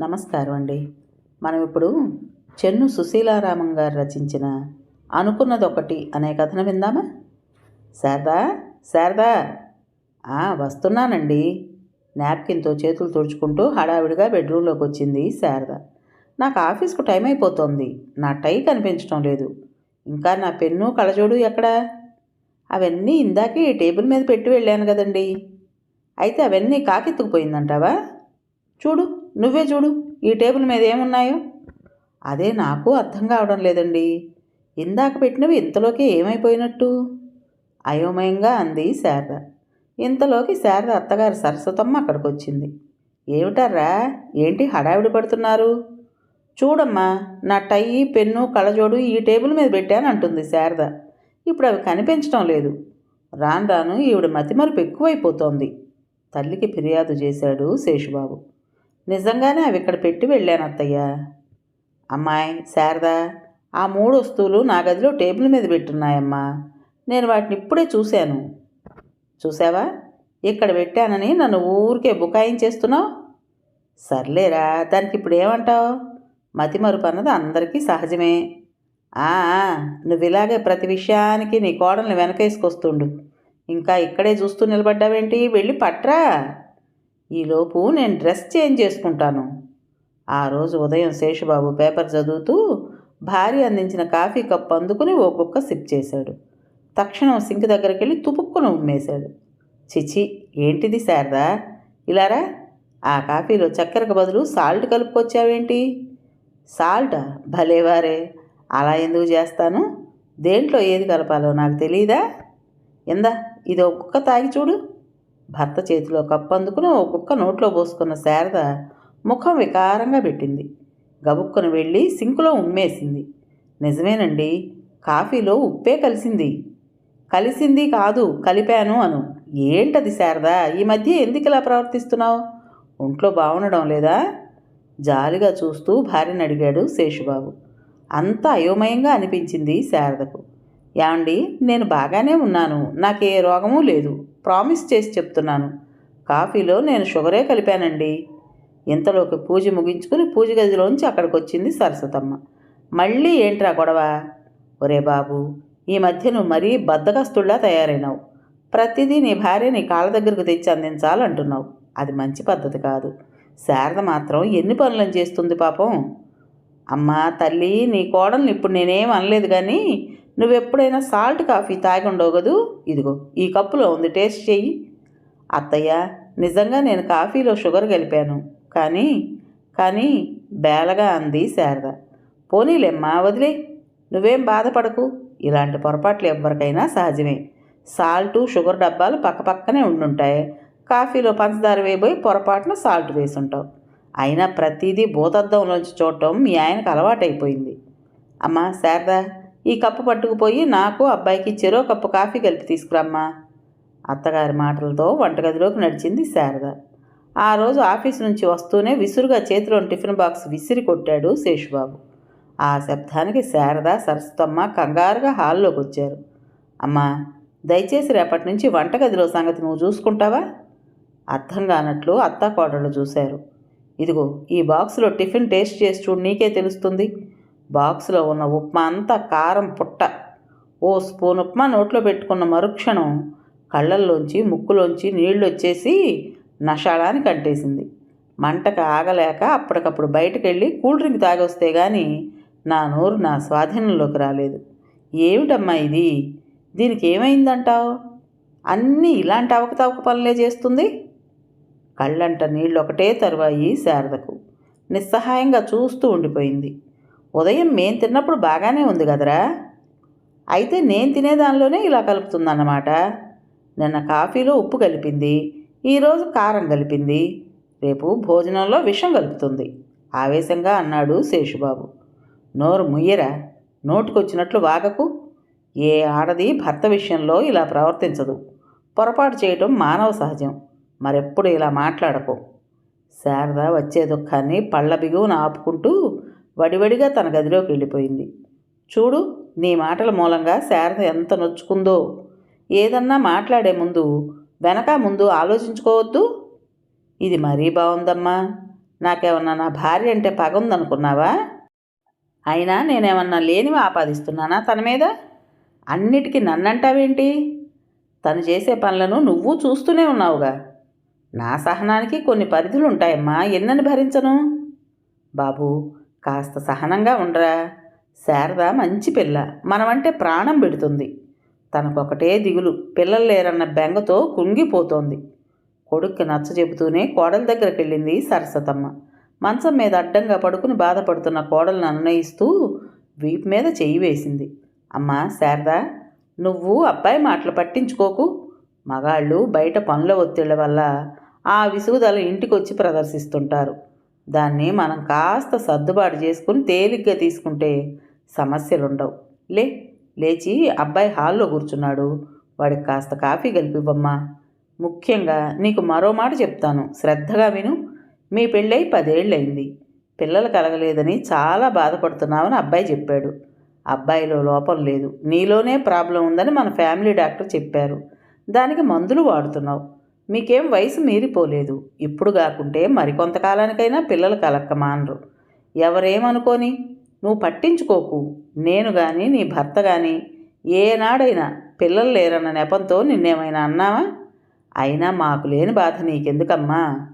నమస్కారం అండి. మనం ఇప్పుడు చెన్ను సుశీలారామం గారు రచించిన అనుకున్నది ఒకటి అనే కథను విందామా? శారదా శారదా. వస్తున్నానండి. నాప్కిన్తో చేతులు తుడుచుకుంటూ హడావిడిగా బెడ్రూమ్లోకి వచ్చింది శారద. నాకు ఆఫీస్కు టైం అయిపోతోంది. నా టై కనిపించడం లేదు. ఇంకా నా పెన్ను కళ్ళజోడు ఎక్కడా? అవన్నీ ఇందాకే ఈ టేబుల్ మీద పెట్టి వెళ్ళాను కదండి. అయితే అవన్నీ కాకెత్తుకుపోయిందంటావా? చూడు. నువ్వే చూడు ఈ టేబుల్ మీద ఏమున్నాయో? అదే నాకు అర్థం కావడం లేదండి. ఇందాక పెట్టినవి ఇంతలోకి ఏమైపోయినట్టు? అయోమయంగా అంది శారద. ఇంతలోకి శారద అత్తగారు సరస్వతమ్మ అక్కడికి వచ్చింది ఏమిటారా ఏంటి హడావిడి పడుతున్నారు? చూడమ్మా నా టై పెన్ను కళ్ళజోడు ఈ టేబుల్ మీద పెట్టాను అంటుంది శారద. ఇప్పుడు అవి కనిపించడం లేదు. రాను రాను ఈవిడ మతిమరుపు ఎక్కువైపోతోంది. తల్లికి ఫిర్యాదు చేశాడు శేషుబాబు. నిజంగానే అవి ఇక్కడ పెట్టి వెళ్ళాను అత్తయ్య. అమ్మాయి శారదా ఆ మూడు వస్తువులు నా గదిలో టేబుల్ మీద పెట్టున్నాయమ్మా. నేను వాటిని ఇప్పుడే చూశాను. చూసావా ఇక్కడ పెట్టానని నన్ను ఊరికే బుకాయించేస్తున్నావు సర్లేరా దానికి ఇప్పుడు ఏమంటావు? మతిమరుపు అన్నది అందరికీ సహజమే. నువ్వు ఇలాగే ప్రతి విషయానికి నీ కోడల్ని వెనకేసుకొస్తుండు. ఇంకా ఇక్కడే చూస్తూ నిలబడ్డావేంటి? వెళ్ళి పట్రా. ఈలోపు నేను డ్రెస్ చేంజ్ చేసుకుంటాను. ఆ రోజు ఉదయం శేషుబాబు పేపర్ చదువుతూ భార్య అందించిన కాఫీ కప్ అందుకుని ఓ కుక్క సిప్ చేశాడు. తక్షణం సింక్ దగ్గరికి వెళ్ళి తుపుక్కున ఉమ్మేశాడు. చిచి ఏంటిది శారదా? ఇలారా ఆ కాఫీలో చక్కెరకు బదులు సాల్ట్ కలుపుకొచ్చావేంటి? సాల్టా? భలేవారే అలా ఎందుకు చేస్తాను? దేంట్లో ఏది కలపాలో నాకు తెలియదా ఎందా ఇది ఒక తాగి చూడు. భర్త చేతిలో కప్పు అందుకుని ఓ కుక్క నోట్లో పోసుకున్న శారద ముఖం వికారంగా పెట్టింది. గబుక్కును వెళ్ళి సింకులో ఉమ్మేసింది. నిజమేనండి కాఫీలో ఉప్పే కలిసింది. కలిసింది కాదు కలిపాను అను. ఏంటది శారదా ఈ మధ్య ఎందుకు ఇలా ప్రవర్తిస్తున్నావు? ఒంట్లో బాగుండడం లేదా? జాలిగా చూస్తూ భార్యని అడిగాడు శేషుబాబు. అంత అయోమయంగా అనిపించింది శారదకు. ఏమండి నేను బాగానే ఉన్నాను నాకే రోగమూ లేదు. ప్రామిస్ చేసి చెప్తున్నాను. కాఫీలో నేను షుగరే కలిపానండి. ఇంతలోకి పూజ ముగించుకుని పూజ గదిలోంచి అక్కడికి వచ్చింది సరస్వతమ్మ. మళ్ళీ ఏంట్రా గొడవ? ఒరే బాబు ఈ మధ్య నువ్వు మరీ బద్దకస్తుల్లా తయారైనావు. ప్రతిదీ నీ భార్య నీ కాళ్ళ దగ్గరకు తెచ్చి అందించాలంటున్నావు. అది మంచి పద్ధతి కాదు. శారద మాత్రం ఎన్ని పనులను చేస్తుంది పాపం? అమ్మా తల్లి నీ కోడల్ని ఇప్పుడు నేనేం అనలేదు కానీ నువ్వెప్పుడైనా సాల్ట్ కాఫీ తాగి ఉండవు కదూ? ఇదిగో ఈ కప్పులో ఉంది టేస్ట్ చెయ్యి. అత్తయ్య నిజంగా నేను కాఫీలో షుగర్ కలిపాను కానీ కానీ బేలగా అంది శారద. పోనీలేమ్మా వదిలే. నువ్వేం బాధపడకు. ఇలాంటి పొరపాట్లు ఎవ్వరికైనా సహజమే. సాల్టు షుగర్ డబ్బాలు పక్కపక్కనే ఉండుంటాయి. కాఫీలో పంచదార వేయబోయి పొరపాటున సాల్ట్ వేసుంటావు. అయినా ప్రతిదీ భూతద్దంలోంచి చూడటం మీ ఆయనకు అలవాటైపోయింది. అమ్మా శారదా ఈ కప్పు పట్టుకుపోయి నాకు అబ్బాయికి చెరో కప్పు కాఫీ కలిపి తీసుకురమ్మా. అత్తగారి మాటలతో వంటగదిలోకి నడిచింది శారద. ఆ రోజు ఆఫీస్ నుంచి వస్తూనే విసురుగా చేతిలోని టిఫిన్ బాక్స్ విసిరి కొట్టాడు శేషుబాబు. ఆ శబ్దానికి శారద సరస్వతమ్మ కంగారుగా హాల్లోకి వచ్చారు. అమ్మా దయచేసి రేపటి నుంచి వంటగదిలో సంగతి నువ్వు చూసుకుంటావా? అర్థం కానట్లు అత్త కోడళ్ళు చూశారు. ఇదిగో ఈ బాక్స్లో టిఫిన్ టేస్ట్ చేసి చూడు నీకే తెలుస్తుంది. బాక్సులో ఉన్న ఉప్మా అంతా కారం పుట్ట. ఓ స్పూన్ ఉప్మా నోట్లో పెట్టుకున్న మరుక్షణం కళ్ళల్లోంచి ముక్కులోంచి నీళ్ళు వచ్చేసి నషాళానికి అంటేసింది మంటకు ఆగలేక అప్పటికప్పుడు బయటకు వెళ్ళి కూల్ డ్రింక్ తాగొస్తే కానీ నా నోరు నా స్వాధీనంలోకి రాలేదు. ఏమిటమ్మా ఇది? దీనికి ఏమైందంటావు? అన్నీ ఇలాంటి అవకతవక పనులే చేస్తుంది? కళ్ళంట నీళ్ళు ఒకటే తరువాయి శారదకు. నిస్సహాయంగా చూస్తూ ఉండిపోయింది. ఉదయం మేం తిన్నప్పుడు బాగానే ఉంది కదరా? అయితే నేను తినేదానిలోనే ఇలా కలుపుతుందన్నమాట. నిన్న కాఫీలో ఉప్పు కలిపింది ఈరోజు కారం కలిపింది రేపు భోజనంలో విషం కలుపుతుంది ఆవేశంగా అన్నాడు శేషుబాబు. నోరు ముయ్యరా? నోటుకొచ్చినట్లు వాగకు? ఏ ఆడది భర్త విషయంలో ఇలా ప్రవర్తించదు. పొరపాటు చేయటం మానవ సహజం. మరెప్పుడు ఇలా మాట్లాడకు. శారద వచ్చే దుఃఖాన్ని పళ్ళ బిగువున ఆపుకుంటూ వడివడిగా తన గదిలోకి వెళ్ళిపోయింది. చూడు నీ మాటల మూలంగా శారద ఎంత నొచ్చుకుందో. ఏదన్నా మాట్లాడే ముందు వెనక ముందు ఆలోచించుకోవద్దు. ఇది మరీ బాగుందమ్మా నాకేమన్నా నా భార్య అంటే పగ ఉందనుకున్నావా? అయినా నేనేమన్నా లేనివి ఆపాదిస్తున్నానా తన మీద? అన్నిటికీ నన్నంటావేంటి? తను చేసే పనులను నువ్వు చూస్తూనే ఉన్నావుగా. నా సహనానికి కొన్ని పరిధులు ఉంటాయమ్మా. ఎన్నని భరించను? బాబు కాస్త సహనంగా ఉండరా? శారద మంచి పిల్ల. మనమంటే ప్రాణం పెడుతుంది. తనకొకటే దిగులు. పిల్లలు లేరన్న బెంగతో కుంగిపోతోంది. కొడుక్కి నచ్చ చెబుతూనే కోడల దగ్గరికి వెళ్ళింది సరస్వతమ్మ మంచం మీద అడ్డంగా పడుకుని బాధపడుతున్న కోడలను అన్వయిస్తూ వీపు మీద చెయ్యి వేసింది. అమ్మా శారదా నువ్వు అబ్బాయి మాటలు పట్టించుకోకు. మగాళ్ళు బయట పనుల ఒత్తిళ్ళ వల్ల ఆ విసుగుదల ఇంటికి వచ్చి ప్రదర్శిస్తుంటారు. దాన్ని మనం కాస్త సర్దుబాటు చేసుకుని తేలిగ్గా తీసుకుంటే సమస్యలుండవు. లే లేచి అబ్బాయి హాల్లో కూర్చున్నాడు. వాడికి కాస్త కాఫీ కలిపివ్వమ్మా. ముఖ్యంగా నీకు మరో మాట చెప్తాను. శ్రద్ధగా విను. మీ పెళ్ళై పదేళ్ళయింది. పిల్లలు కలగలేదని చాలా బాధపడుతున్నావని అబ్బాయి చెప్పాడు. అబ్బాయిలో లోపం లేదు. నీలోనే ప్రాబ్లం ఉందని మన ఫ్యామిలీ డాక్టర్ చెప్పారు. దానికి మందులు వాడుతున్నావు. మీకేం వయసు మీరిపోలేదు. ఇప్పుడు కాకుంటే మరికొంతకాలానికైనా పిల్లలు కలక్క మానరు ఎవరేమనుకోని? నువ్వు పట్టించుకోకు. నేను కానీ నీ భర్త కానీ ఏనాడైనా పిల్లలు లేరన్న నెపంతో నిన్నేమైనా అన్నావా? అయినా మాకు లేని బాధ నీకెందుకమ్మా?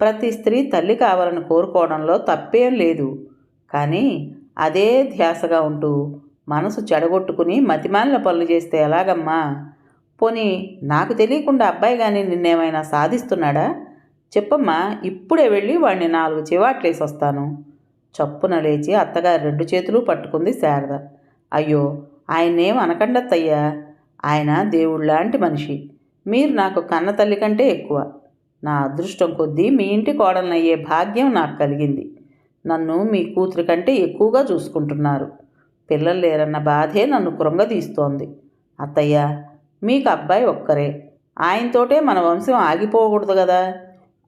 ప్రతి స్త్రీ తల్లి కావాలని కోరుకోవడంలో తప్పేం లేదు. కానీ అదే ధ్యాసగా ఉంటూ మనసు చెడగొట్టుకుని మతిమాలిన పనులు చేస్తే ఎలాగమ్మా? పోనీ నాకు తెలియకుండా అబ్బాయి కానీ నిన్నేమైనా సాధిస్తున్నాడా? చెప్పమ్మా ఇప్పుడే వెళ్ళి వాడిని నాలుగు చివాట్లేసి వస్తాను చప్పున లేచి అత్తగారి రెండు చేతులు పట్టుకుంది శారద. అయ్యో ఆయన్నేం అనకండత్తయ్యా? ఆయన దేవుళ్ళలాంటి మనిషి. మీరు నాకు కన్న తల్లి కంటే ఎక్కువ. నా అదృష్టం కొద్దీ మీ ఇంటి కోడలనయ్యే భాగ్యం నాకు కలిగింది. నన్ను మీ కూతురు కంటే ఎక్కువగా చూసుకుంటున్నారు. పిల్లలు లేరన్న బాధే నన్ను కృంగదీస్తోంది. అత్తయ్య మీకు అబ్బాయి ఒక్కరే. ఆయనతోటే మన వంశం ఆగిపోకూడదు కదా.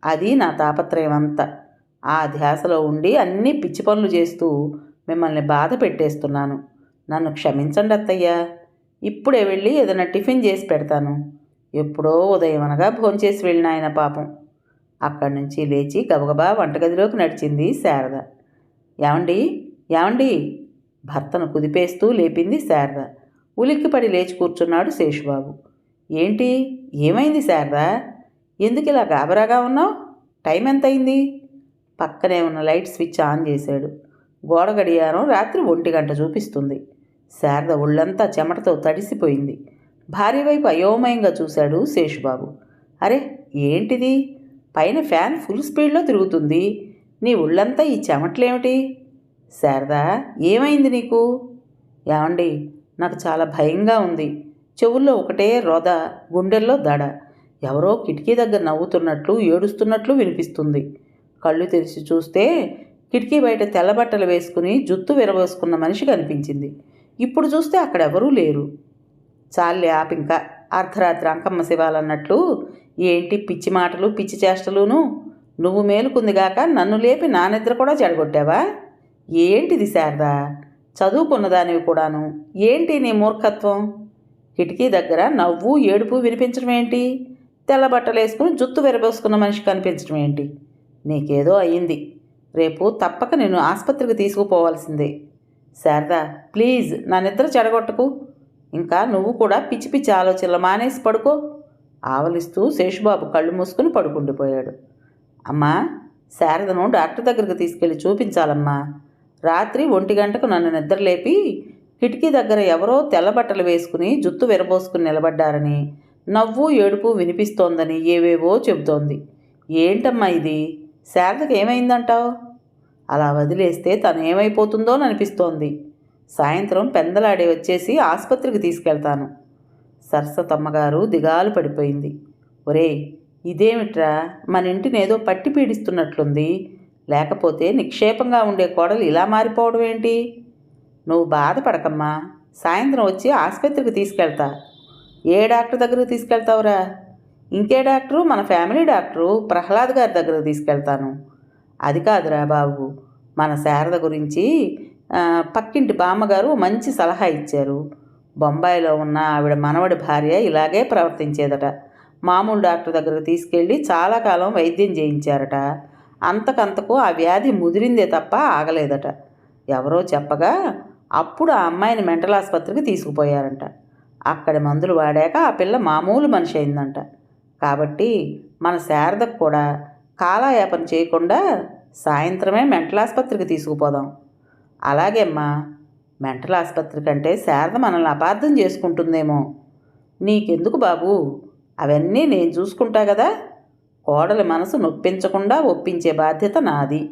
అది నా తాపత్రయం అంతా. ఆ ధ్యాసలో ఉండి అన్ని పిచ్చి పనులు చేస్తూ మిమ్మల్ని బాధ పెట్టేస్తున్నాను. నన్ను క్షమించండి అత్తయ్య. ఇప్పుడే వెళ్ళి ఏదైనా టిఫిన్ చేసి పెడతాను. ఎప్పుడో ఉదయం అనగా భోంచేసి వెళ్ళిన ఆయన పాపం. అక్కడి నుంచి లేచి గబగబా వంటగదిలోకి నడిచింది శారద. ఏమండి? ఏమండి? భర్తను కుదిపేస్తూ లేపింది శారద. ఉలిక్కిపడి లేచి కూర్చున్నాడు శేషుబాబు. ఏంటి? ఏమైంది శారదా? ఎందుకు ఇలా గాబరాగా ఉన్నావు? టైం ఎంత అయింది పక్కనే ఉన్న లైట్ స్విచ్ ఆన్ చేశాడు. గోడ గడియారం రాత్రి ఒంటి గంట చూపిస్తుంది. శారద ఒళ్ళంతా చెమటతో తడిసిపోయింది. భార్య వైపు అయోమయంగా చూశాడు శేషుబాబు. అరే ఏంటిది? పైన ఫ్యాన్ ఫుల్ స్పీడ్లో తిరుగుతుంది. నీ ఒళ్ళంతా ఈ చెమటలేమిటి? శారదా ఏమైంది నీకు? ఏమండి నాకు చాలా భయంగా ఉంది. చెవుల్లో ఒకటే రోద గుండెల్లో దడ. ఎవరో కిటికీ దగ్గర నవ్వుతున్నట్లు ఏడుస్తున్నట్లు వినిపిస్తుంది. కళ్ళు తెరిచి చూస్తే కిటికీ బయట తెల్లబట్టలు వేసుకుని జుత్తు విరబోసుకున్న మనిషి కనిపించింది. ఇప్పుడు చూస్తే అక్కడ ఎవరూ లేరు చాలే ఆపింక అర్ధరాత్రి అంకమ్మ శివాలన్నట్లు ఏంటి పిచ్చి మాటలు పిచ్చి చేష్టలును? నువ్వు మేలుకుందిగాక నన్ను లేపి నా నిద్ర కూడా చెడగొట్టావా? ఏంటిది శారదా? చదువుకున్నదానివి కూడాను. ఏంటి నీ మూర్ఖత్వం? కిటికీ దగ్గర నవ్వు ఏడుపు వినిపించడం ఏంటి? తెల్ల బట్టలు వేసుకుని జుత్తు విరబోసుకున్న మనిషి కనిపించడం ఏంటి? నీకేదో అయ్యింది. రేపు తప్పక నేను ఆసుపత్రికి తీసుకుపోవాల్సిందే. శారదా ప్లీజ్ నా నిద్ర చెడగొట్టకు. ఇంకా నువ్వు కూడా పిచ్చి పిచ్చి ఆలోచనలు మానేసి పడుకో. ఆవలిస్తూ శేషుబాబు కళ్ళు మూసుకుని పడుకుండిపోయాడు. అమ్మా శారదను డాక్టర్ దగ్గరికి తీసుకెళ్ళి చూపించాలమ్మా. రాత్రి ఒంటి గంటకు నన్ను నిద్రలేపి కిటికీ దగ్గర ఎవరో తెల్లబట్టలు వేసుకుని జుత్తు విరబోసుకుని నిలబడ్డారని నవ్వు ఏడుపు వినిపిస్తోందని ఏవేవో చెబుతోంది. ఏంటమ్మా ఇది? శారదకి ఏమైందంటావు? అలా వదిలేస్తే తను ఏమైపోతుందో అనిపిస్తోంది. సాయంత్రం పెందలాడే వచ్చేసి ఆసుపత్రికి తీసుకెళ్తాను. సరస్వతమ్మగారు దిగాలు పడిపోయింది. ఒరేయ్ ఇదేమిట్రా? మన ఇంటిని ఏదో పట్టి పీడిస్తున్నట్లుంది. లేకపోతే నిక్షేపంగా ఉండే కోడలు ఇలా మారిపోవడం ఏంటి? నువ్వు బాధపడకమ్మా. సాయంత్రం వచ్చి ఆసుపత్రికి తీసుకెళ్తా. ఏ డాక్టర్ దగ్గరకు తీసుకెళ్తావురా? ఇంకే డాక్టరు? మన ఫ్యామిలీ డాక్టరు ప్రహ్లాద్ గారి దగ్గరకు తీసుకెళ్తాను. అది కాదురా బాబు. మన శారద గురించి పక్కింటి బామ్మగారు మంచి సలహా ఇచ్చారు. బొంబాయిలో ఉన్న ఆవిడ మనవడి భార్య ఇలాగే ప్రవర్తించేదట. మామూలు డాక్టర్ దగ్గరకు తీసుకెళ్ళి చాలా కాలం వైద్యం చేయించారట. అంతకంతకు ఆ వ్యాధి ముదిరిందే తప్ప ఆగలేదట. ఎవరో చెప్పగా అప్పుడు ఆ అమ్మాయిని మెంటల్ ఆసుపత్రికి తీసుకుపోయారంట. అక్కడి మందులు వాడాక ఆ పిల్ల మామూలు మనిషి అయిందంట. కాబట్టి మన శారదకు కూడా కాలయాపన చేయకుండా సాయంత్రమే మెంటల్ ఆసుపత్రికి తీసుకుపోదాం. అలాగే అమ్మా మెంటల్ ఆసుపత్రి కంటే శారద మనల్ని అపార్థం చేసుకుంటుందేమో. నీకెందుకు బాబు? అవన్నీ నేను చూసుకుంటా కదా? కోడలి మనసు నొప్పించకుండా ఒప్పించే బాధ్యత నాది.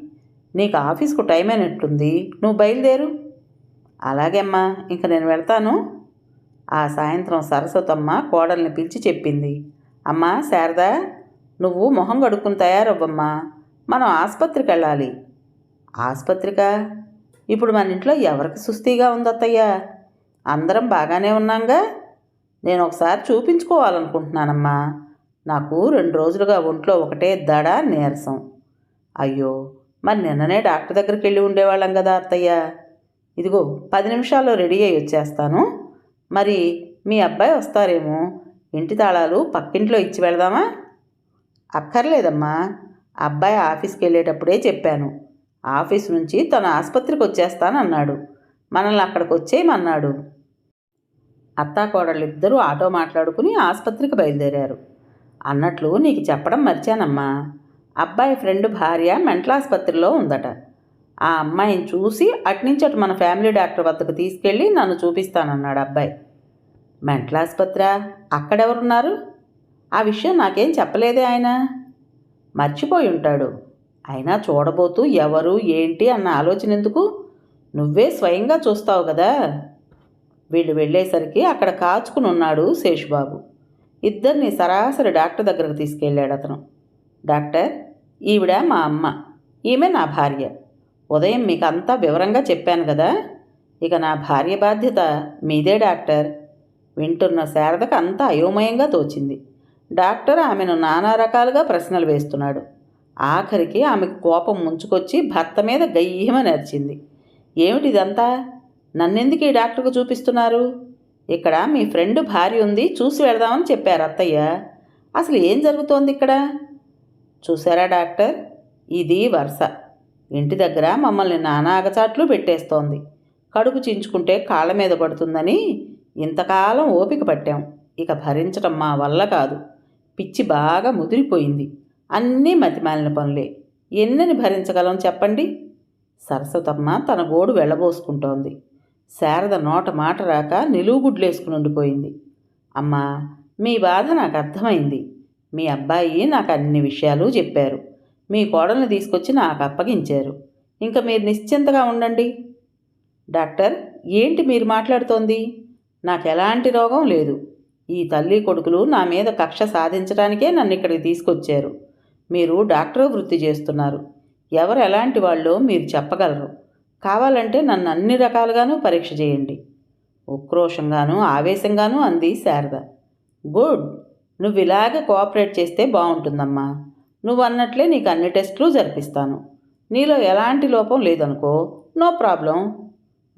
నీకు ఆఫీస్కు టైం అయినట్టుంది. నువ్వు బయలుదేరు. అలాగే అమ్మా ఇంక నేను వెళ్తాను. ఆ సాయంత్రం సరస్వతమ్మ కోడల్ని పిలిచి చెప్పింది. అమ్మా శారదా నువ్వు మొహం కడుక్కుని తయారవ్వమ్మా. మనం ఆసుపత్రికి వెళ్ళాలి. ఆసుపత్రికా? ఇప్పుడు మన ఇంట్లో ఎవరికి సుస్థిగా ఉందత్తయ్యా అందరం బాగానే ఉన్నాంగా? నేను ఒకసారి చూపించుకోవాలనుకుంటున్నానమ్మా. నాకు రెండు రోజులుగా ఒంట్లో ఒకటే దడ నీరసం. అయ్యో మరి నిన్ననే డాక్టర్ దగ్గరికి వెళ్ళి ఉండేవాళ్ళం కదా అత్తయ్య. ఇదిగో పది నిమిషాల్లో రెడీ అయ్యి వచ్చేస్తాను. మరి మీ అబ్బాయి వస్తారేమో ఇంటి తాళాలు పక్కింట్లో ఇచ్చి వెళదామా అక్కర్లేదమ్మా. అబ్బాయి ఆఫీస్కి వెళ్ళేటప్పుడే చెప్పాను. ఆఫీస్ నుంచి తన ఆసుపత్రికి వచ్చేస్తానన్నాడు. మనల్ని అక్కడికి వచ్చేయమన్నాడు. అత్తాకోడళ్ళిద్దరూ ఆటో మాట్లాడుకుని ఆసుపత్రికి బయలుదేరారు. అన్నట్లు నీకు చెప్పడం మర్చానమ్మా. అబ్బాయి ఫ్రెండ్ భార్య మెంటల్ ఆసుపత్రిలో ఉందట. ఆ అమ్మాయిని చూసి అట్నుంచి అటు మన ఫ్యామిలీ డాక్టర్ వద్దకు తీసుకెళ్ళి నన్ను చూపిస్తానన్నాడు అబ్బాయి. మెంటల్ ఆసుపత్రా? అక్కడెవరున్నారు? ఆ విషయం నాకేం చెప్పలేదే ఆయన. మర్చిపోయి ఉంటాడు. అయినా చూడబోతూ ఎవరు ఏంటి అన్న ఆలోచన ఎందుకు? నువ్వే స్వయంగా చూస్తావు కదా. వీళ్ళు వెళ్ళేసరికి అక్కడ కాచుకుని ఉన్నాడు శేషుబాబు. ఇద్దరిని సరాసరి డాక్టర్ దగ్గరకు తీసుకెళ్ళాడు అతను. డాక్టర్ ఈవిడ మా అమ్మ. ఈమె నా భార్య. ఉదయం మీకు అంతా వివరంగా చెప్పాను కదా. ఇక నా భార్య బాధ్యత మీదే డాక్టర్. వింటున్న శారదకు అంతా అయోమయంగా తోచింది. డాక్టర్ ఆమెను నానా రకాలుగా ప్రశ్నలు వేస్తున్నాడు. ఆఖరికి ఆమెకు కోపం ముంచుకొచ్చి భర్త మీద గయ్యమని అరిచింది. ఏమిటి ఇదంతా నన్నెందుకు ఈ డాక్టర్కు చూపిస్తున్నారు? ఇక్కడ మీ ఫ్రెండ్ భార్య ఉంది చూసి వెళదామని చెప్పారు అత్తయ్య. అసలు ఏం జరుగుతోంది ఇక్కడ? చూసారా డాక్టర్? ఇది వరుస. ఇంటి దగ్గర మమ్మల్ని నానాగచాట్లు పెట్టేస్తోంది. కడుపు చించుకుంటే కాళ్ళ మీద పడుతుందని ఇంతకాలం ఓపిక పట్టాం. ఇక భరించటం మా వల్ల కాదు. పిచ్చి బాగా ముదిరిపోయింది. అన్నీ మతిమాలిన పనులే. ఎన్నని భరించగలం చెప్పండి? సరస్వతమ్మ తన గోడు వెళ్ళబోసుకుంటోంది. శారద నోట మాట రాక నిలువుగుడ్లేసుకుని ఉండిపోయింది. అమ్మా మీ బాధ నాకు అర్థమైంది. మీ అబ్బాయి నాకు అన్ని విషయాలు చెప్పారు. మీ కోడల్ని తీసుకొచ్చి నాకు అప్పగించారు. ఇంకా మీరు నిశ్చింతగా ఉండండి. డాక్టర్ ఏంటి మీరు మాట్లాడుతోంది? నాకు ఎలాంటి రోగం లేదు. ఈ తల్లి కొడుకులు నా మీద కక్ష సాధించడానికే నన్ను ఇక్కడికి తీసుకొచ్చారు. మీరు డాక్టర్ వృత్తి చేస్తున్నారు. ఎవరు ఎలాంటి వాళ్ళో మీరు చెప్పగలరు. కావాలంటే నన్ను అన్ని రకాలుగాను పరీక్ష చేయండి. ఉక్రోషంగాను ఆవేశంగాను అంది శారద. గుడ్! నువ్వు ఇలాగ కోఆపరేట్ చేస్తే బాగుంటుందమ్మా. నువ్వు అన్నట్లే నీకు అన్ని టెస్టులు జరిపిస్తాను. నీలో ఎలాంటి లోపం లేదనుకో నో ప్రాబ్లం.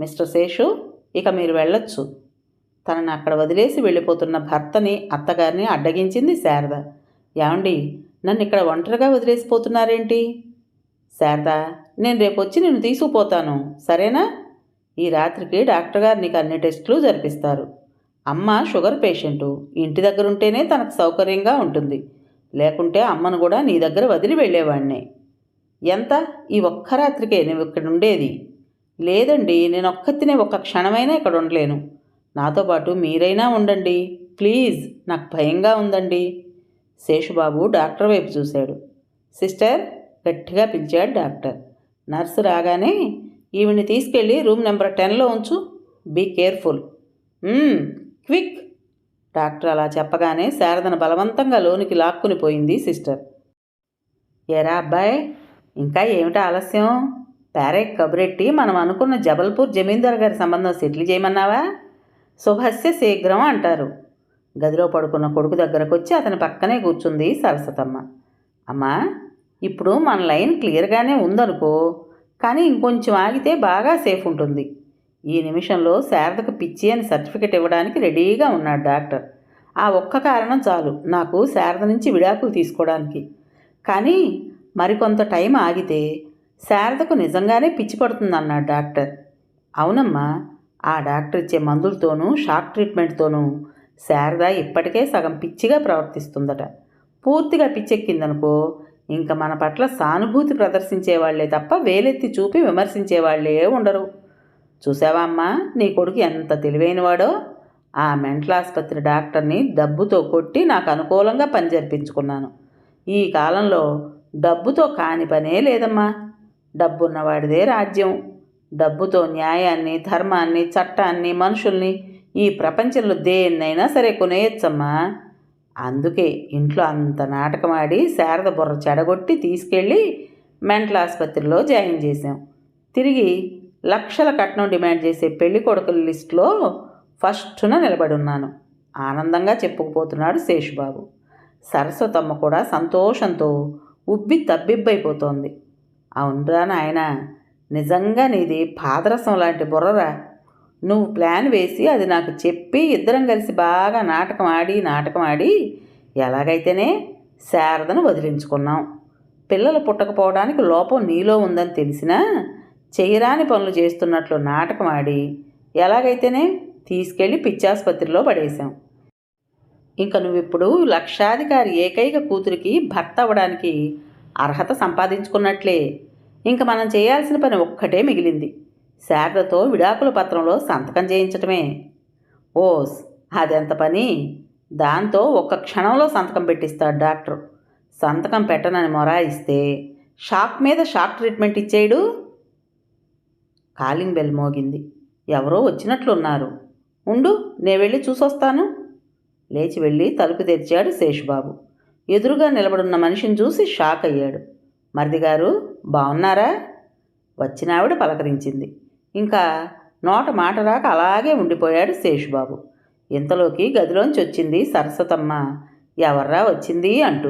మిస్టర్ శేషు ఇక మీరు వెళ్ళొచ్చు. తనని అక్కడ వదిలేసి వెళ్ళిపోతున్న భర్తని అత్తగారిని అడ్డగించింది శారద. ఏమండి నన్ను ఇక్కడ ఒంటరిగా వదిలేసిపోతున్నారేంటి? శారద నేను రేపు వచ్చి నిన్ను తీసుకుపోతాను. సరేనా? ఈ రాత్రికి డాక్టర్ గారు నీకు అన్ని టెస్టులు జరిపిస్తారు. అమ్మ షుగర్ పేషెంటు. ఇంటి దగ్గర ఉంటేనే తనకు సౌకర్యంగా ఉంటుంది. లేకుంటే అమ్మను కూడా నీ దగ్గర వదిలి వెళ్ళేవాడిని ఎంత? ఈ ఒక్క రాత్రికే నువ్వు ఇక్కడ ఉండేది. లేదండి నేను ఒక్కతినే ఒక్క క్షణమైనా ఇక్కడ ఉండలేను. నాతో పాటు మీరైనా ఉండండి. ప్లీజ్ నాకు భయంగా ఉందండి. శేషుబాబు డాక్టర్ వైపు చూశాడు. సిస్టర్ గట్టిగా పిలిచాడు డాక్టర్. నర్సు రాగానే ఈవిని తీసుకెళ్ళి రూమ్ నెంబర్ టెన్లో ఉంచు. Be careful. క్విక్. డాక్టర్ అలా చెప్పగానే శారదను బలవంతంగా లోనికి లాక్కుని పోయింది సిస్టర్. ఎరా అబ్బాయి ఇంకా ఏమిటా ఆలస్యం? పేరే కబురెట్టి మనం అనుకున్న జబల్పూర్ జమీందార్ గారి సంబంధం సెటిల్ చేయమన్నావా? శుభస్య శీఘ్రం అంటారు. గదిలో పడుకున్న కొడుకు దగ్గరకు వచ్చి అతని పక్కనే కూర్చుంది సరస్వతమ్మ అమ్మా ఇప్పుడు మన లైన్ క్లియర్గానే ఉందనుకో కానీ ఇంకొంచెం ఆగితే బాగా సేఫ్ ఉంటుంది. ఈ నిమిషంలో శారదకు పిచ్చి అని సర్టిఫికెట్ ఇవ్వడానికి రెడీగా ఉన్నాడు డాక్టర్. ఆ ఒక్క కారణం చాలు నాకు శారద నుంచి విడాకులు తీసుకోవడానికి. కానీ మరికొంత టైం ఆగితే శారదకు నిజంగానే పిచ్చి పడుతుందన్నాడు డాక్టర్. అవునమ్మా ఆ డాక్టర్ ఇచ్చే మందులతోనూ షాక్ ట్రీట్మెంట్తోనూ శారద ఇప్పటికే సగం పిచ్చిగా ప్రవర్తిస్తుందట. పూర్తిగా పిచ్చెక్కిందనుకో ఇంకా మన పట్ల సానుభూతి ప్రదర్శించేవాళ్ళే తప్ప వేలెత్తి చూపి విమర్శించే వాళ్ళే ఉండరు. చూసావా అమ్మా? నీ కొడుకు ఎంత తెలివైనవాడో? ఆ మెంటల్ ఆసుపత్రి డాక్టర్ని డబ్బుతో కొట్టి నాకు అనుకూలంగా పని జరిపించుకున్నాను. ఈ కాలంలో డబ్బుతో కాని పనే లేదమ్మా. డబ్బున్నవాడిదే రాజ్యం. డబ్బుతో న్యాయాన్ని ధర్మాన్ని చట్టాన్ని మనుషుల్ని ఈ ప్రపంచంలో దేన్నైనా సరే కొనేయచ్చమ్మా. అందుకే ఇంట్లో అంత నాటకం ఆడి శారద బుర్ర చెడగొట్టి తీసుకెళ్ళి మెంటల్ ఆసుపత్రిలో జాయిన్ చేశాం. తిరిగి లక్షల కట్నం డిమాండ్ చేసే పెళ్ళి కొడుకుల లిస్టులో ఫస్ట్న నిలబడి ఉన్నాను ఆనందంగా చెప్పుకుపోతున్నాడు శేషుబాబు. సరస్వతమ్మ కూడా సంతోషంతో ఉబ్బి తబ్బిబ్బైపోతోంది. అవునరా నాయన నిజంగా నీది పాదరసం లాంటి బుర్రరా? నువ్వు ప్లాన్ వేసి అది నాకు చెప్పి ఇద్దరం కలిసి బాగా నాటకం ఆడి నాటకం ఆడి ఎలాగైతేనే శారదను వదిలించుకున్నాం. పిల్లలు పుట్టకపోవడానికి లోపం నీలో ఉందని తెలిసినా చేయరాని పనులు చేస్తున్నట్లు నాటకం ఆడి ఎలాగైతేనే తీసుకెళ్ళి పిచ్చాసుపత్రిలో పడేశాం. ఇంకా నువ్విప్పుడు లక్షాధికారి ఏకైక కూతురికి భర్త అవ్వడానికి అర్హత సంపాదించుకున్నట్లే. ఇంక మనం చేయాల్సిన పని ఒక్కటే మిగిలింది. శారదతో విడాకుల పత్రంలో సంతకం చేయించటమే. ఓస్ అదెంత పని? దాంతో ఒక్క క్షణంలో సంతకం పెట్టిస్తాడు డాక్టర్. సంతకం పెట్టనని మొరాయిస్తే షాక్ మీద షాక్ ట్రీట్మెంట్ ఇచ్చేయడు? కాలింగ్ బెల్ మోగింది. ఎవరో వచ్చినట్లున్నారు. ఉండు నేను వెళ్ళి చూసొస్తాను. లేచి వెళ్ళి తలుపు తెరిచాడు శేషుబాబు. ఎదురుగా నిలబడున్న మనిషిని చూసి షాక్ అయ్యాడు. మరిది గారు బాగున్నారా వచ్చినావిడ పలకరించింది. ఇంకా నోట మాట రాక అలాగే ఉండిపోయాడు శేషుబాబు. ఇంతలోకి గదిలోంచి వచ్చింది సరస్వతమ్మ. ఎవర్రా వచ్చింది అంటూ.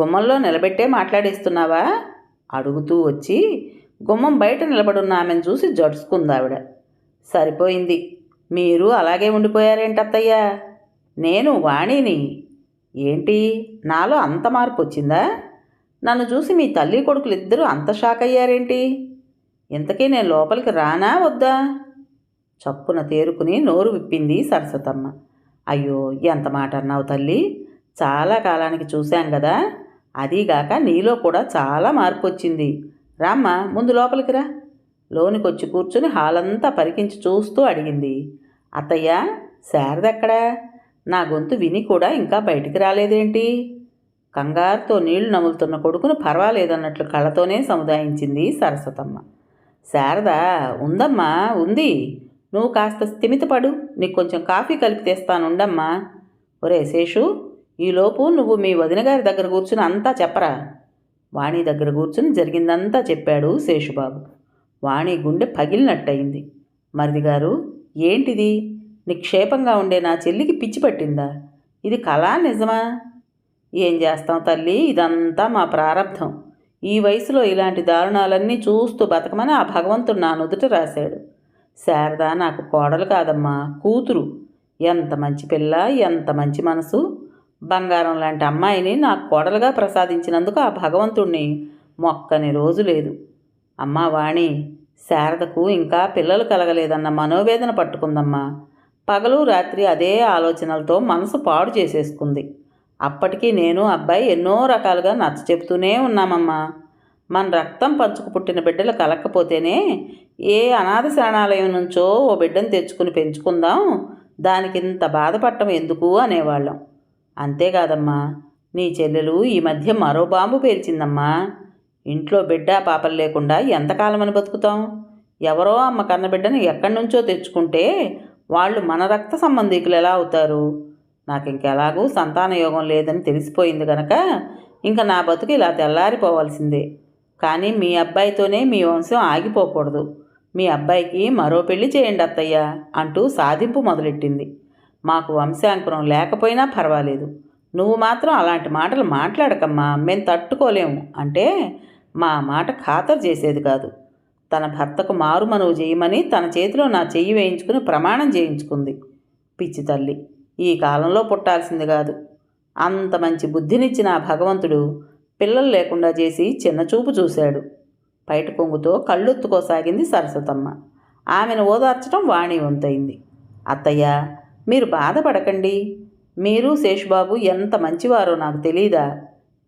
గుమ్మంలో నిలబెట్టే మాట్లాడేస్తున్నావా? అడుగుతూ వచ్చి గుమ్మం బయట నిలబడున్న ఆమెను చూసి జడుచుకుంది ఆవిడ. సరిపోయింది. మీరు అలాగే ఉండిపోయారేంటత్తయ్యా? నేను వాణిని. ఏంటి? నాలో అంత మార్పు వచ్చిందా? నన్ను చూసి మీ తల్లి కొడుకులు ఇద్దరూ అంత షాక్ అయ్యారేంటి ఇంతకీ నేను లోపలికి రానా వద్దా? చప్పున తేరుకుని నోరు విప్పింది సరస్వతమ్మ అయ్యో ఎంత మాట అన్నావు తల్లి? చాలా కాలానికి చూశాం కదా అదీగాక నీలో కూడా చాలా మార్పు వచ్చింది రామ్మ ముందు లోపలికి రా. లోనికొచ్చి కూర్చుని హాలంతా పరికించి చూస్తూ అడిగింది. అత్తయ్య శారదెక్కడా? నా గొంతు విని కూడా ఇంకా బయటికి రాలేదేంటి? కంగారుతో నీళ్ళు నములుతున్న కొడుకును పర్వాలేదన్నట్లు కళ్ళతోనే సముదాయించింది సరస్వతమ్మ శారద ఉందమ్మా ఉంది. నువ్వు కాస్త స్థిమితపడు. నీకు కొంచెం కాఫీ కలిపి తెస్తానుండమ్మా ఒరే శేషు ఈలోపు నువ్వు మీ వదిన గారి దగ్గర కూర్చుని అంతా చెప్పరా? వాణి దగ్గర కూర్చుని జరిగిందంతా చెప్పాడు శేషుబాబు. వాణి గుండె పగిలినట్టయింది. మరిది గారు ఏంటిది? నిక్షేపంగా ఉండే నా చెల్లికి పిచ్చి పట్టిందా? ఇది కళా నిజమా? ఏం చేస్తాం తల్లి? ఇదంతా మా ప్రారంధం ఈ వయసులో ఇలాంటి దారుణాలన్నీ చూస్తూ బతకమని ఆ భగవంతుడు నా నుదుట రాశాడు. శారద నాకు కోడలు కాదమ్మా కూతురు. ఎంత మంచి పిల్ల ఎంత మంచి మనసు. బంగారం లాంటి అమ్మాయిని నాకు కోడలుగా ప్రసాదించినందుకు ఆ భగవంతుణ్ణి మొక్కని రోజు లేదు. అమ్మా వాణి శారదకు ఇంకా పిల్లలు కలగలేదన్న మనోవేదన పట్టుకుందమ్మా. పగలు రాత్రి అదే ఆలోచనలతో మనసు పాడు చేసేసుకుంది. అప్పటికీ నేను అబ్బాయి ఎన్నో రకాలుగా నచ్చ చెప్తూనే ఉన్నామమ్మా. మన రక్తం పంచుకు పుట్టిన బిడ్డలు కలక్కపోతేనే ఏ అనాథ శరణాలయం నుంచో ఓ బిడ్డను తెచ్చుకుని పెంచుకుందాం. దానికి ఇంత బాధపడటం ఎందుకు అనేవాళ్ళం. అంతేకాదమ్మా నీ చెల్లెలు ఈ మధ్య మరో బాంబు పేల్చిందమ్మా. ఇంట్లో బిడ్డ పాపలు లేకుండా ఎంతకాలమని బతుకుతాం? ఎవరో అమ్మ కన్న బిడ్డను ఎక్కడి నుంచో తెచ్చుకుంటే వాళ్ళు మన రక్త సంబంధికులు ఎలా అవుతారు? నాకు ఇంకెలాగూ సంతాన యోగం లేదని తెలిసిపోయింది కనుక ఇంకా నా బతుకు ఇలా తెల్లారిపోవాల్సిందే. కానీ మీ అబ్బాయితోనే మీ వంశం ఆగిపోకూడదు. మీ అబ్బాయికి మరో పెళ్ళి చేయండి అత్తయ్య అంటూ సాధింపు మొదలెట్టింది. మాకు వంశాంకురం లేకపోయినా పర్వాలేదు. నువ్వు మాత్రం అలాంటి మాటలు మాట్లాడకమ్మా మేము తట్టుకోలేము అంటే మా మాట ఖాతరు చేసేది కాదు. తన భర్తకు మారుమనువు చేయమని తన చేతిలో నా చెయ్యి వేయించుకుని ప్రమాణం చేయించుకుంది పిచ్చి తల్లి. ఈ కాలంలో పుట్టాల్సింది కాదు. అంత మంచి బుద్ధినిచ్చిన ఆ భగవంతుడు పిల్లలు లేకుండా చేసి చిన్నచూపు చూశాడు. బయట కొంగుతో కళ్ళొత్తుకోసాగింది సరస్వతమ్మ. ఆమెను ఓదార్చడం వాణి వంతైంది. అత్తయ్య మీరు బాధపడకండి. మీరు శేషుబాబు ఎంత మంచివారో నాకు తెలీదా?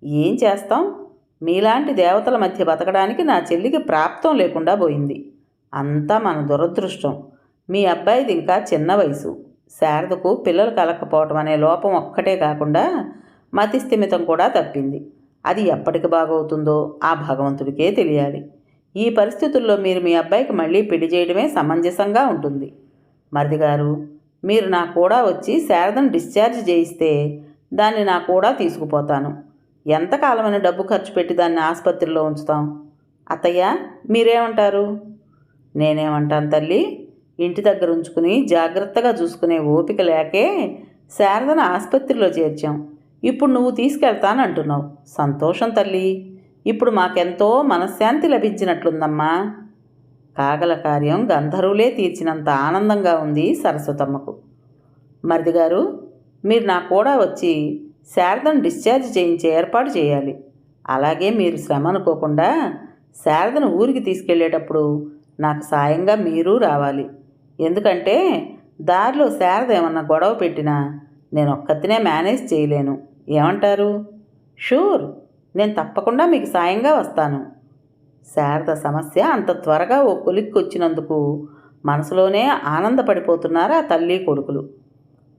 ఏం చేస్తాం? మీలాంటి దేవతల మధ్య బతకడానికి నా చెల్లికి ప్రాప్తం లేకుండా పోయింది. అంతా మన దురదృష్టం. మీ అబ్బాయిది ఇంకా చిన్న వయసు. శారదకు పిల్లలు కలకపోవటం అనే లోపం ఒక్కటే కాకుండా మతి స్థిమితం కూడా తప్పింది. అది ఎప్పటికి బాగవుతుందో ఆ భగవంతుడికే తెలియాలి. ఈ పరిస్థితుల్లో మీరు మీ అబ్బాయికి మళ్ళీ పెళ్ళి చేయడమే సమంజసంగా ఉంటుంది. మరిది గారు మీరు నా కూడా వచ్చి శారదను డిశ్చార్జ్ చేయిస్తే దాన్ని నా కూడా తీసుకుపోతాను. ఎంతకాలమైన డబ్బు ఖర్చు పెట్టి దాన్ని ఆసుపత్రిలో ఉంచుతాం? అత్తయ్య మీరేమంటారు? నేనేమంటాను తల్లి ఇంటి దగ్గర ఉంచుకుని జాగ్రత్తగా చూసుకునే ఓపిక లేకే శారదను ఆసుపత్రిలో చేర్చాం. ఇప్పుడు నువ్వు తీసుకెళ్తానంటున్నావు. సంతోషం తల్లి. ఇప్పుడు మాకెంతో మనశ్శాంతి లభించినట్లుందమ్మా. కాగల కార్యం గంధర్వులే తీర్చినంత ఆనందంగా ఉంది సరస్వతమ్మకు. మరిది గారు మీరు నా కూడా వచ్చి శారదను డిశ్చార్జ్ చేయించే ఏర్పాటు చేయాలి. అలాగే మీరు శ్రమ అనుకోకుండా శారదను ఊరికి తీసుకెళ్ళేటప్పుడు నాకు సాయంగా మీరు రావాలి. ఎందుకంటే దారిలో శారద ఏమన్నా గొడవ పెట్టినా నేను ఒక్కతినే మేనేజ్ చేయలేను. ఏమంటారు? షూర్ నేను తప్పకుండా మీకు సాయంగా వస్తాను. శారద సమస్య అంత త్వరగా ఓ కొలిక్కి వచ్చినందుకు మనసులోనే ఆనందపడిపోతున్నారు ఆ తల్లి కొడుకులు.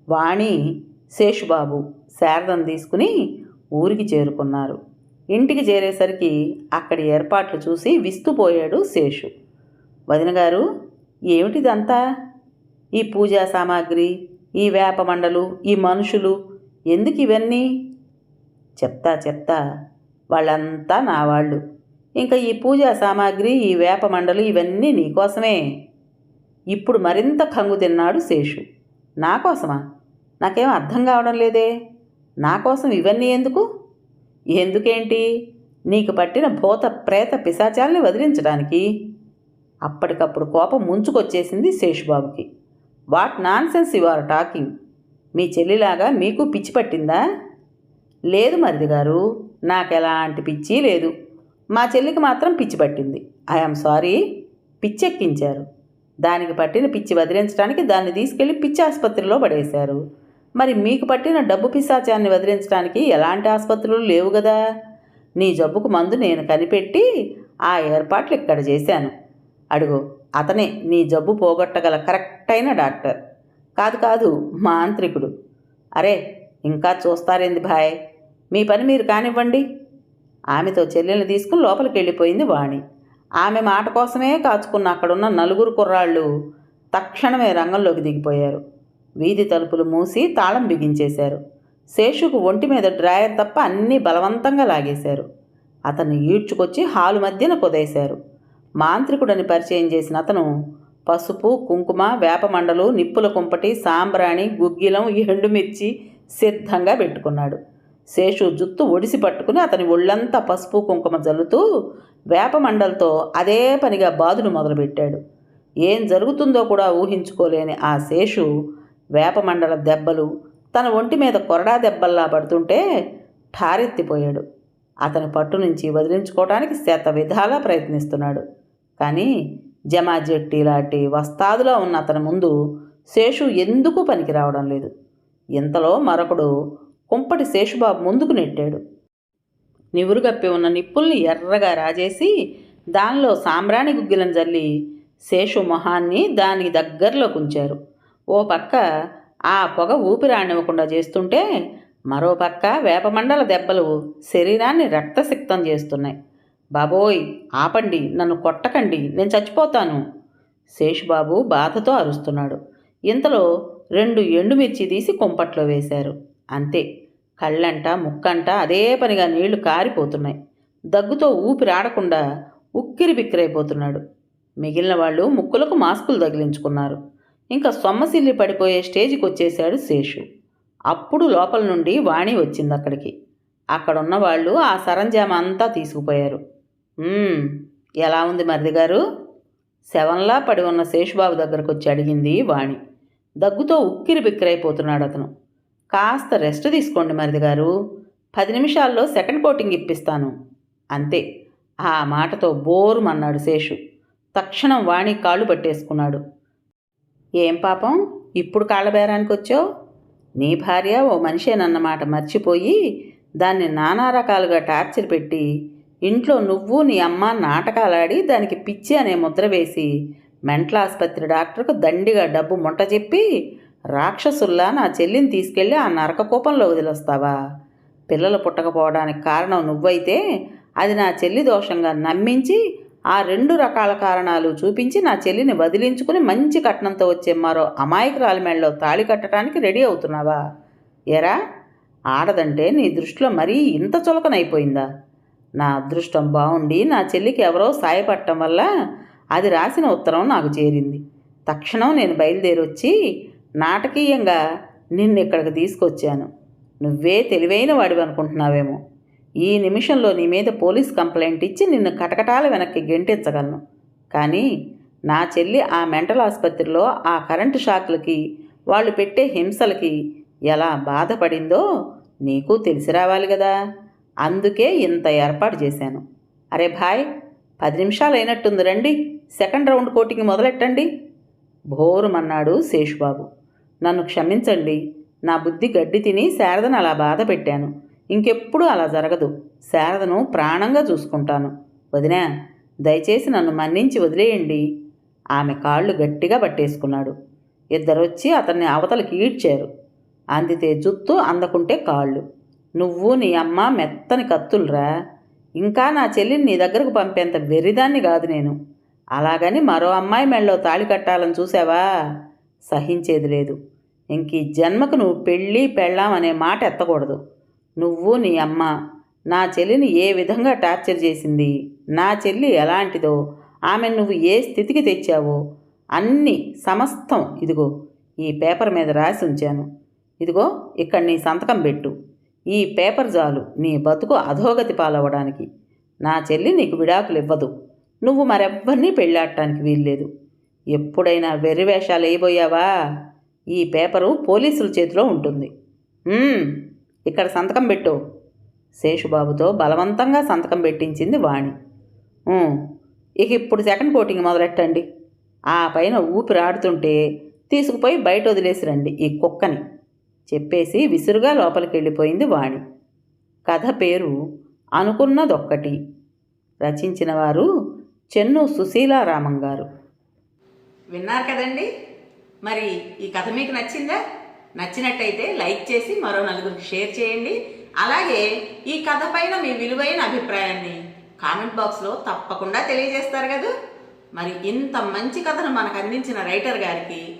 వాణి శేషుబాబు శారదను తీసుకుని ఊరికి చేరుకున్నారు. ఇంటికి చేరేసరికి అక్కడి ఏర్పాట్లు చూసి విస్తుపోయాడు శేషు. వదిన గారు ఏమిటిదంతా? ఈ పూజా సామాగ్రి ఈ వేపమండలు ఈ మనుషులు ఎందుకు ఇవన్నీ? చెప్తా చెప్తా వాళ్ళంతా నా వాళ్ళు ఇంకా ఈ పూజా సామాగ్రి ఈ వేపమండలు ఇవన్నీ నీకోసమే ఇప్పుడు మరింత కంగు తిన్నాడు శేషు. నా కోసమా? నాకేం అర్థం కావడం లేదే. నా కోసం ఇవన్నీ ఎందుకు? ఎందుకేంటి? నీకు పట్టిన భూత ప్రేత పిశాచాల్ని వదిలించడానికి అప్పటికప్పుడు కోపం ముంచుకొచ్చేసింది శేషుబాబుకి. What nonsense you are talking? మీ చెల్లిలాగా మీకు పిచ్చి పట్టిందా? లేదు మరిది గారు నాకు ఎలాంటి పిచ్చి లేదు. మా చెల్లికి మాత్రం పిచ్చి పట్టింది. I'm sorry. పిచ్చెక్కించారు. దానికి పట్టిన పిచ్చి వదిలించడానికి దాన్ని తీసుకెళ్ళి పిచ్చి ఆసుపత్రిలో పడేశారు. మరి మీకు పట్టిన డబ్బు పిశాచాన్ని వదిలించడానికి ఎలాంటి ఆసుపత్రులు లేవు కదా నీ జబ్బుకు మందు నేను కనిపెట్టి ఆ ఏర్పాట్లు ఇక్కడ చేశాను. అడుగు. అతనే నీ జబ్బు పోగొట్టగల కరెక్ట్ అయిన డాక్టర్. కాదు కాదు మాంత్రికుడు. అరే ఇంకా చూస్తారేంది భాయ్? మీ పని మీరు కానివ్వండి. ఆమెతో చెల్లెల్ని తీసుకుని లోపలికి వెళ్ళిపోయింది వాణి. ఆమె మాట కోసమే కాచుకున్న అక్కడున్న నలుగురు కుర్రాళ్ళు తక్షణమే రంగంలోకి దిగిపోయారు. వీధి తలుపులు మూసి తాళం బిగించేశారు. శేషుకు ఒంటి మీద డ్రాయర్ తప్ప అన్నీ బలవంతంగా లాగేశారు. అతన్ని ఈడ్చుకొచ్చి హాలు మధ్యన కుదేశారు మాంత్రికుడని పరిచయం చేసిన అతను పసుపు కుంకుమ వేపమండలు నిప్పుల కుంపటి సాంబ్రాణి గుగ్గిలం ఎండుమిర్చి సిద్ధంగా పెట్టుకున్నాడు. శేషు జుత్తు ఒడిసి పట్టుకుని అతని ఒళ్ళంతా పసుపు కుంకుమ జల్లుతూ వేపమండలతో అదే పనిగా బాదుడు మొదలుపెట్టాడు. ఏం జరుగుతుందో కూడా ఊహించుకోలేని ఆ శేషు వేపమండల దెబ్బలు తన ఒంటి మీద కొరడా దెబ్బల్లా పడుతుంటే ఠారెత్తిపోయాడు. అతని పట్టు నుంచి వదిలించుకోవడానికి శత విధాలా ప్రయత్నిస్తున్నాడు. కానీ జమాజెట్టి లాంటి వస్తాదులో ఉన్న అతని ముందు శేషు ఎందుకు పనికి రావడం లేదు. ఇంతలో మరొకడు కుంపటి శేషుబాబు ముందుకు నెట్టాడు. నివురుగప్పి ఉన్న నిప్పుల్ని ఎర్రగా రాజేసి దానిలో సాంబ్రాణి గుగ్గిలను జల్లి శేషు మొహాన్ని దానికి దగ్గరలో కుంచారు. ఓ పక్క ఆ పొగ ఊపిరానివ్వకుండా చేస్తుంటే మరో పక్క వేపమండల దెబ్బలు శరీరాన్ని రక్తసిక్తం చేస్తున్నాయి. బాబోయ్ ఆపండి నన్ను కొట్టకండి నేను చచ్చిపోతాను. శేషుబాబు బాధతో అరుస్తున్నాడు. ఇంతలో రెండు ఎండుమిర్చి తీసి కుంపట్లో వేశారు. అంతే కళ్ళంట ముక్కంట అదే పనిగా నీళ్ళు కారిపోతున్నాయి. దగ్గుతో ఊపిరాడకుండా ఉక్కిరి బిక్కిరైపోతున్నాడు. మిగిలిన వాళ్ళు ముక్కులకు మాస్కులు తగిలించుకున్నారు. ఇంకా సొమ్మసిల్లి పడిపోయే స్టేజ్కి వచ్చేశాడు శేషు. అప్పుడు లోపల నుండి వాణి వచ్చింది అక్కడికి అక్కడున్న వాళ్ళు ఆ సరంజామ అంతా తీసుకుపోయారు. ఎలా ఉంది మరిది గారు? శవంలా పడి ఉన్న శేషుబాబు దగ్గరకు వచ్చి అడిగింది వాణి. దగ్గుతో ఉక్కిరి బిక్కిరైపోతున్నాడు అతను. కాస్త రెస్ట్ తీసుకోండి మరిది గారు. పది నిమిషాల్లో సెకండ్ కోటింగ్ ఇప్పిస్తాను. అంతే. ఆ మాటతో బోరుమన్నాడు శేషు. తక్షణం వాణి కాళ్ళు పట్టేసుకున్నాడు. ఏం పాపం? ఇప్పుడు కాళ్ళబేరానికి వచ్చావు నీ భార్య ఓ మనిషేనన్నమాట మర్చిపోయి దాన్ని నానా రకాలుగా టార్చర్ పెట్టి ఇంట్లో నువ్వు నీ అమ్మ నాటకాలాడి దానికి పిచ్చి అనే ముద్ర వేసి మెంటల్ ఆసుపత్రి డాక్టర్కు దండిగా డబ్బు ముంట చెప్పి రాక్షసుల్లా నా చెల్లిని తీసుకెళ్ళి ఆ నరక కూపంలో వదిలేస్తావా? పిల్లలు పుట్టకపోవడానికి కారణం నువ్వైతే అది నా చెల్లి దోషంగా నమ్మించి ఆ రెండు రకాల కారణాలు చూపించి నా చెల్లిని వదిలించుకుని మంచి కట్నంతో వచ్చే మరో అమాయకురాల మెళ్ళలో తాళి కట్టడానికి రెడీ అవుతున్నావా? ఎరా ఆడదంటే నీ దృష్టిలో మరీ ఇంత చులకనైపోయిందా? నా అదృష్టం బాగుండి నా చెల్లికి ఎవరో సాయపడటం వల్ల అది రాసిన ఉత్తరం నాకు చేరింది. తక్షణం నేను బయలుదేరి వచ్చి నాటకీయంగా నిన్ను ఇక్కడికి తీసుకొచ్చాను. నువ్వే తెలివైన వాడివి అనుకుంటున్నావేమో. ఈ నిమిషంలో నీ మీద పోలీస్ కంప్లైంట్ ఇచ్చి నిన్ను కటకటాల వెనక్కి గెంటించగలను. కానీ నా చెల్లి ఆ మెంటల్ ఆసుపత్రిలో ఆ కరెంటు షాక్లకి వాళ్ళు పెట్టే హింసలకి ఎలా బాధపడిందో నీకు తెలిసి రావాలి కదా. అందుకే ఇంత ఏర్పాటు చేశాను. అరే భాయ్ పది నిమిషాలు అయినట్టుంది రండి. సెకండ్ రౌండ్ కోటింగ్ మొదలెట్టండి. భోరుమన్నాడు శేషుబాబు. నన్ను క్షమించండి. నా బుద్ధి గడ్డి తిని శారదను అలా బాధ పెట్టాను. ఇంకెప్పుడు అలా జరగదు. శారదను ప్రాణంగా చూసుకుంటాను. వదినా దయచేసి నన్ను మన్నించి వదిలేయండి. ఆమె కాళ్ళు గట్టిగా పట్టేసుకున్నాడు. ఇద్దరొచ్చి అతన్ని అవతలకి ఈడ్చారు. అందితే జుత్తు అందకుంటే కాళ్ళు. నువ్వు నీ అమ్మ మెత్తని కత్తులురా. ఇంకా నా చెల్లిని నీ దగ్గరకు పంపేంత వెరిదాన్ని కాదు నేను. అలాగని మరో అమ్మాయి మెళ్ళలో తాళి కట్టాలని చూసావా? సహించేది లేదు. ఇంక ఈ జన్మకు నువ్వు పెళ్ళి పెళ్ళాం అనే మాట ఎత్తకూడదు. నువ్వు నీ అమ్మ నా చెల్లిని ఏ విధంగా టార్చర్ చేసింది? నా చెల్లి ఎలాంటిదో ఆమె నువ్వు ఏ స్థితికి తెచ్చావో అన్నీ సమస్తం ఇదిగో ఈ పేపర్ మీద రాసి ఉంచాను. ఇదిగో ఇక్కడ నీ సంతకం పెట్టు. ఈ పేపర్ చాలు నీ బతుకు అధోగతి పాలవ్వడానికి. నా చెల్లి నీకు విడాకులు ఇవ్వదు నువ్వు మరెవ్వరినీ పెళ్ళాడటానికి వీల్లేదు. ఎప్పుడైనా వెర్రి వేషాలు వేయబోయావా? ఈ పేపరు పోలీసుల చేతిలో ఉంటుంది. ఇక్కడ సంతకం పెట్టు. శేషుబాబుతో బలవంతంగా సంతకం పెట్టించింది వాణి. ఇక ఇప్పుడు సెకండ్ కోటింగ్ మొదలెట్టండి. ఆ పైన ఊపిరాడుతుంటే తీసుకుపోయి బయట వదిలేసి రండి ఈ కుక్కని. చెప్పేసి విసురుగా లోపలికి వెళ్ళిపోయింది వాణి. కథ పేరు అనుకున్నదొక్కటి. రచించిన వారు చెన్ను సుశీలారామం గారు విన్నారు కదండి? మరి ఈ కథ మీకు నచ్చిందా? నచ్చినట్టయితే లైక్ చేసి మరో నలుగురికి షేర్ చేయండి. అలాగే ఈ కథ పైన మీ విలువైన అభిప్రాయాన్ని కామెంట్ బాక్స్లో తప్పకుండా తెలియజేస్తారు కదా. మరి ఇంత మంచి కథను మనకు అందించిన రైటర్ గారికి